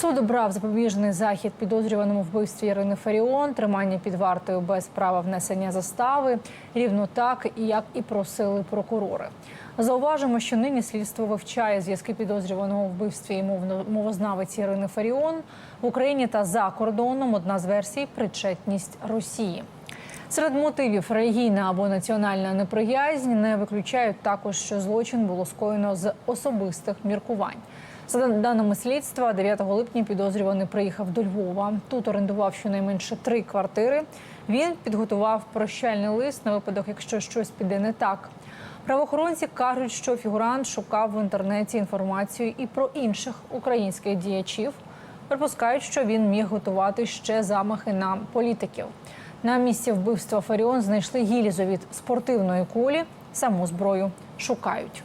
Суд обрав запобіжний захід підозрюваному вбивстві Ірини Фаріон, тримання під вартою без права внесення застави, рівно так, як і просили прокурори. Зауважимо, що нині слідство вивчає зв'язки підозрюваного у вбивстві мовознавиці Ірини Фаріон в Україні та за кордоном. Одна з версій причетність Росії. Серед мотивів релігійна або національна неприязнь не виключають також, що злочин було скоєно з особистих міркувань. За даними слідства, 9 липня підозрюваний приїхав до Львова. Тут орендував щонайменше три квартири. Він підготував прощальний лист на випадок, якщо щось піде не так. Правоохоронці кажуть, що фігурант шукав в інтернеті інформацію і про інших українських діячів. Припускають, що він міг готувати ще замахи на політиків. На місці вбивства Фаріон знайшли гільзу від спортивної кулі. Саму зброю шукають.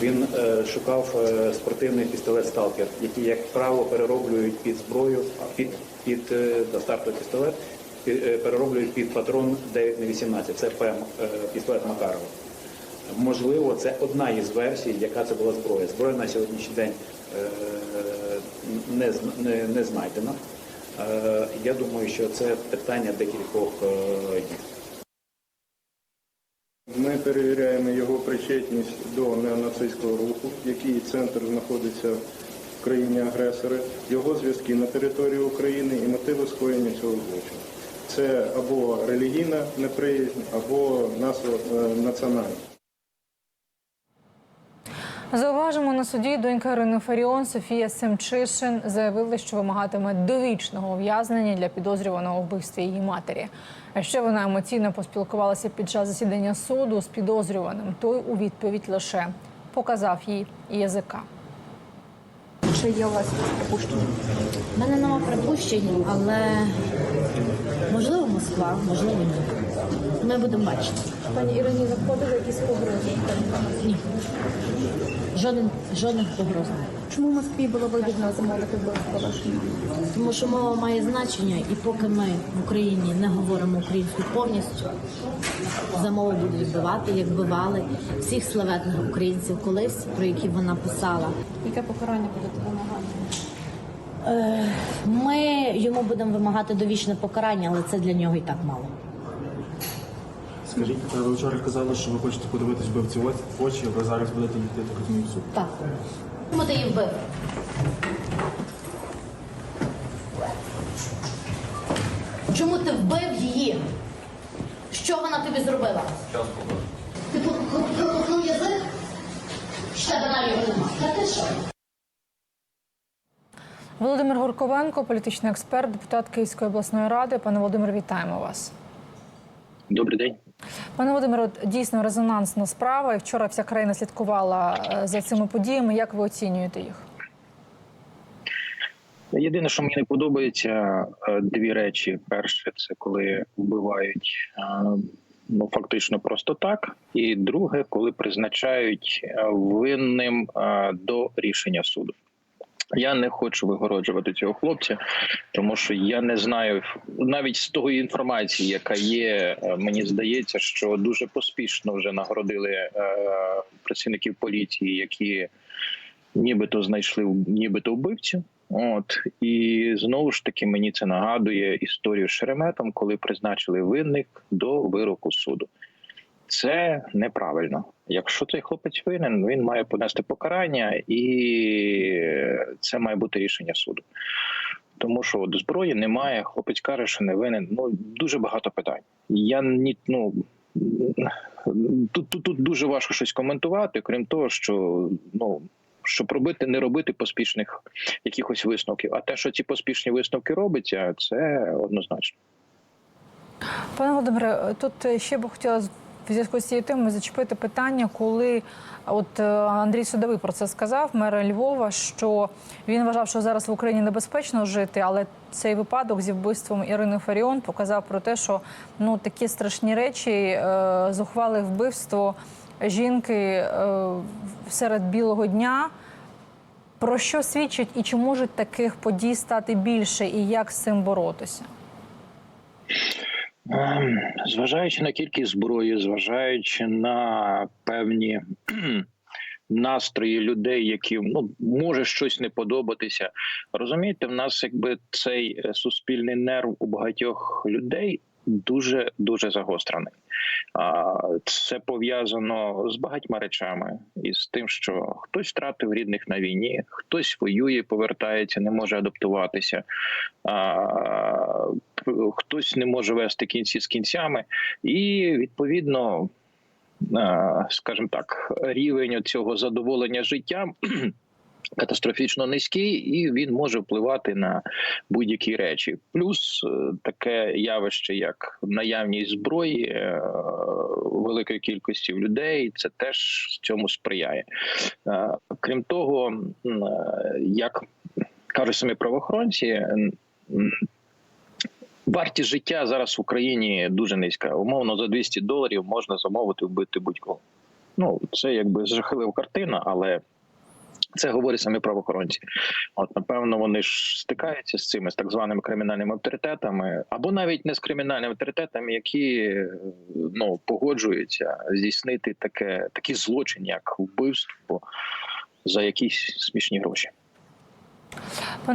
Він е, шукав е, спортивний пістолет Сталкер, який, як правило, перероблюють під зброю, під, під е, стартовий пістолет, перероблюють під патрон 9 на 18 Це ПМ, пістолет Макарова. Можливо, це одна із версій, яка це була зброя. Зброя на сьогоднішній день не, не, не знайдена. Я думаю, що це питання декількох днів. Ми перевіряємо його причетність до неонацистського руху, який центр знаходиться в країні агресори, його зв'язки на території України і мотиви скоєння цього злочину. Це або релігійна неприязнь, або е, національна. Зауважимо на суді донька Ірини Фаріон Софія Семчишин заявила, що вимагатиме довічного ув'язнення для підозрюваного у вбивстві її матері. А ще вона емоційно поспілкувалася під час засідання суду з підозрюваним. Той у відповідь лише показав їй язика. Чи є у вас припущення? У мене нема припущень, але можливо Москва, можливо ні. Ми будемо бачити. Пані Ірині заходили якісь погрози? Ні. Жоден, жодних погроз. Чому Москві було вигідно замовити вбивство вашої мами? Тому що мова має значення, і поки ми в Україні не говоримо українською повністю, за мову будуть вбивати, як вбивали всіх славетних українців колись, про які вона писала. Яке покарання будете вимагати? Ми йому будемо вимагати довічне покарання, але це для нього і так мало. Скажіть, е, ви вчора казали, що ви хочете подивитись вбивці в очі, ви зараз будете йти так розумію, в суд. Так. Чому ти її вбив? Чому ти вбив її? Що вона тобі зробила? Ти проткнув язик? Ще його нема. Та ти що? Володимир Гурковенко, політичний експерт, депутат Київської обласної ради. Пане Володимир, вітаємо вас. Добрий день. Пане Володимире, дійсно резонансна справа. Вчора вся країна слідкувала е, за цими подіями. Як ви оцінюєте їх? Єдине, що мені не подобається, е, дві речі. Перше, це коли вбивають е, ну фактично просто так. І друге, коли призначають винним до рішення суду. Я не хочу вигороджувати цього хлопця, тому що я не знаю навіть з того інформації, яка є, е, мені здається, що дуже поспішно вже нагородили е, працівників поліції, які нібито знайшли нібито вбивцю. От і знову ж таки мені це нагадує історію з Шереметом, коли призначили винних до вироку суду. Це неправильно. Якщо цей хлопець винен, він має понести покарання, і це має бути рішення суду. Тому що от зброї немає, хлопець каже, що не винен. Ну дуже багато питань. Я ні, ну тут, тут, тут дуже важко щось коментувати, крім того, що ну щоб робити, не робити поспішних якихось висновків. А те, що ці поспішні висновки робиться, це однозначно. Пане Володимире, тут ще б хотіла в зв'язку з цією темою зачепити питання, коли от е, Андрій Судовий про це сказав, мер Львова, що він вважав, що зараз в Україні небезпечно жити, але цей випадок зі вбивством Ірини Фаріон показав про те, що ну такі страшні речі, е, зухвали вбивство жінки е, серед білого дня. Про що свідчить і чи можуть таких подій стати більше, і як з цим боротися? Ем, Зважаючи на кількість зброї, зважаючи на певні настрої людей, які ну може щось не подобатися. Розумієте, в нас якби цей е, суспільний нерв у багатьох людей дуже дуже загострений. А це пов'язано з багатьма речами, і з тим, що хтось втратив рідних на війні, хтось воює, повертається, не може адаптуватися, хтось не може вести кінці з кінцями, і відповідно, скажімо так, рівень цього задоволення життям. Катастрофічно низький, і він може впливати на будь-які речі. Плюс е, таке явище, як наявність зброї е, великої кількості людей, це теж цьому сприяє. Е, Крім того, як кажуть самі правоохоронці, вартість життя зараз в Україні дуже низька. Умовно за 200 доларів можна замовити вбити будь-кого. Ну це якби жахлива картина, але. Це говорять самі правоохоронці. От напевно вони ж стикаються з цими з так званими кримінальними авторитетами, або навіть не з кримінальними авторитетами, які ну погоджуються здійснити таке такий злочин, як вбивство за якісь смішні гроші.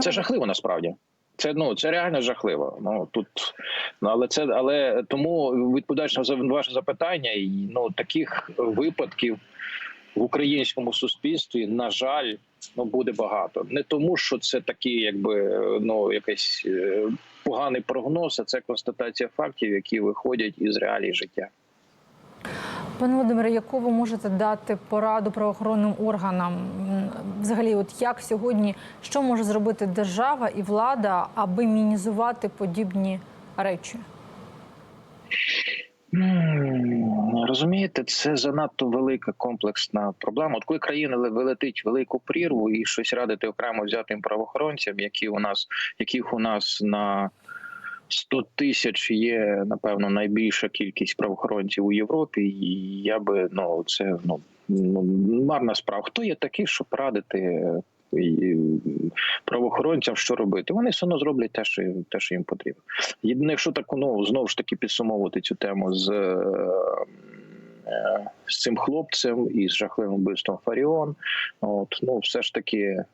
Це жахливо насправді. Це ну це реально жахливо. Ну тут ну але це але тому відповідаючи на ваше запитання, ну таких випадків в українському суспільстві, на жаль, ну буде багато. Не тому, що це такий, якби ну якийсь е, поганий прогноз, а це констатація фактів, які виходять із реалій життя. Пане Володимире, яку ви можете дати пораду правоохоронним органам? Взагалі, от як сьогодні, що може зробити держава і влада, аби мінізувати подібні речі? Розумієте, це занадто велика комплексна проблема. От коли країна ле- вилетить велику прірву і щось радити окремо взятим правоохоронцям, які у нас, яких у нас на 100 тисяч є, напевно, найбільша кількість правоохоронців у Європі. І я би ну це ну, ну марна справа. Хто є такий, щоб радити? Правоохоронцям, що робити, вони все одно зроблять те, що те, що їм потрібно. Єдине, якщо так ну знову ж таки підсумовувати цю тему з, е, з цим хлопцем і з жахливим вбивством Фаріон, от ну все ж таки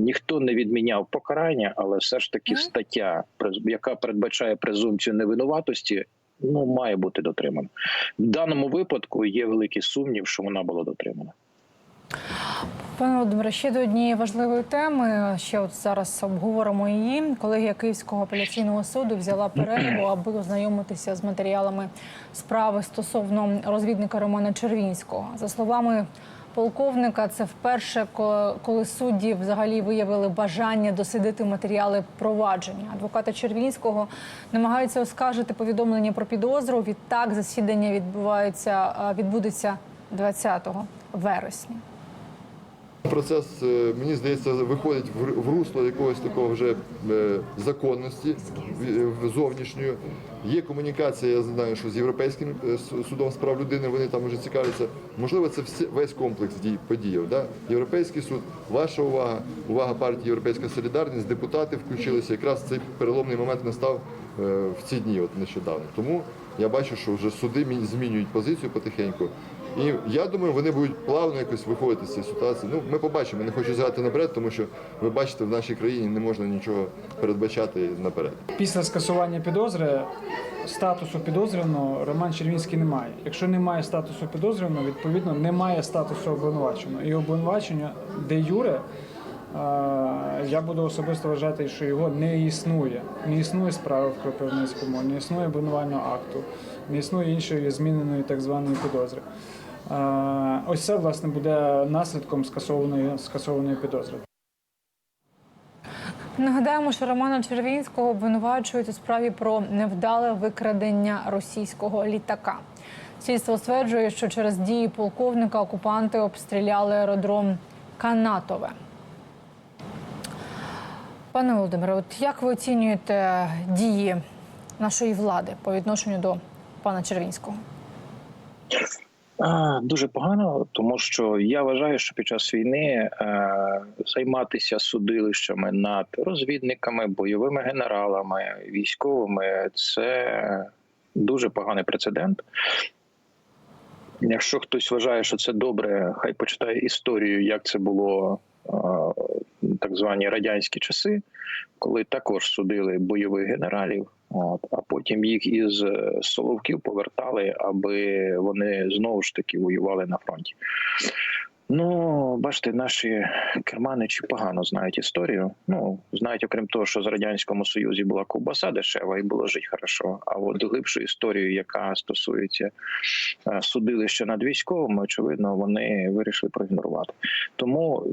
ніхто не відміняв покарання, але все ж таки стаття, яка передбачає презумпцію невинуватості. Ну, має бути дотримана в даному випадку. Є великий сумнів, що вона була дотримана. Пане Володимире, ще до однієї важливої теми. Ще от зараз обговоримо її. Колегія Київського апеляційного суду взяла перерву, аби ознайомитися з матеріалами справи стосовно розвідника Романа Червінського. За словами полковника, це вперше, коли судді взагалі виявили бажання досидити матеріали провадження. Адвокати Червінського намагаються оскаржити повідомлення про підозру. Відтак засідання відбувається відбудеться 20 вересня. Процес, е, мені здається, виходить в русло якогось такого вже е, законності в- зовнішньої. Є комунікація, я знаю, що з Європейським е, судом з прав людини вони там вже цікавляться. Можливо, це весь комплекс дій подій. Да? Європейський суд, ваша увага, увага партії Європейська Солідарність, депутати включилися. Якраз цей переломний момент настав е, в ці дні, от нещодавно. Тому я бачу, що вже суди змінюють позицію потихеньку. І я думаю, вони будуть плавно якось виходити з цієї ситуації. Ну, ми побачимо. Не хочу згадати наперед, тому що ви бачите, в нашій країні не можна нічого передбачати наперед. Після скасування підозри статусу підозрюваного Роман Червінський не має. Якщо немає статусу підозрюваного, відповідно немає статусу обвинуваченого. І обвинувачення де юре. Я буду особисто вважати, що його не існує. Не існує справи в Кропивницькому, не існує обвинувального акту, не існує іншої зміненої так званої підозри. Ось це власне буде наслідком скасованої скасованої підозри. Нагадаємо, що Романа Червінського обвинувачують у справі про невдале викрадення російського літака. Слідство стверджує, що через дії полковника окупанти обстріляли аеродром Канатове. Пане Володимире, от як ви оцінюєте дії нашої влади по відношенню до пана Червінського? Дуже погано, тому що я вважаю, що під час війни е, займатися судилищами над розвідниками, бойовими генералами, військовими це дуже поганий прецедент. Якщо хтось вважає, що це добре, хай почитає історію, як це було так звані радянські часи, коли також судили бойових генералів. От, а потім їх із е, Соловків повертали, аби вони знову ж таки воювали на фронті. Ну, бачите, наші керманичі погано знають історію. Ну, знають, окрім того, що з Радянському Союзі була ковбаса дешева і було жити хорошо. А от глибшу історію, яка стосується е, судилища над військовими, очевидно, вони вирішили проігнорувати. Тому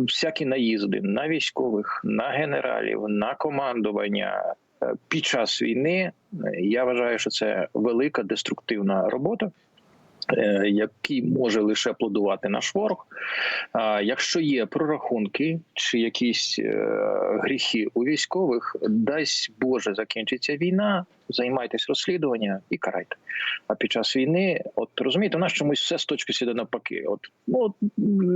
всякі наїзди на військових, на генералів, на командування е, під час війни, е, я вважаю, що це велика деструктивна робота. Е, Який може лише плодувати наш ворог, А якщо є прорахунки чи якісь е, гріхи у військових, дасть Боже закінчиться війна, займайтесь розслідуванням і карайте. А під час війни, от розумієте, у нас чомусь все з точки сіде навпаки. От ну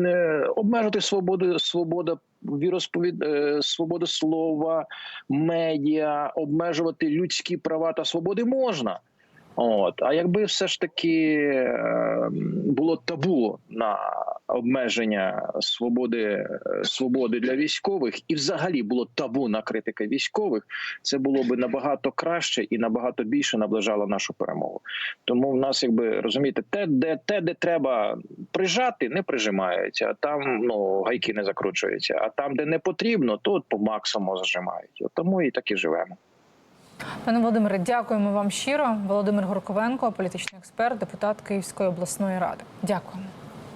е, обмежити свободу, свобода віросповід, е, свобода слова, медіа, обмежувати людські права та свободи можна. От, а якби все ж таки е, було табу на обмеження свободи, е, свободи для військових, і взагалі було табу на критики військових, це було би набагато краще і набагато більше наближало нашу перемогу. Тому в нас, якби розумієте, те, де те, де треба прижати, не прижимається, а там ну гайки не закручуються. А там, де не потрібно, то по максимуму зажимають. От тому і так і живемо. Пане Володимире, дякуємо вам щиро. Володимир Горковенко, політичний експерт, депутат Київської обласної ради. Дякуємо.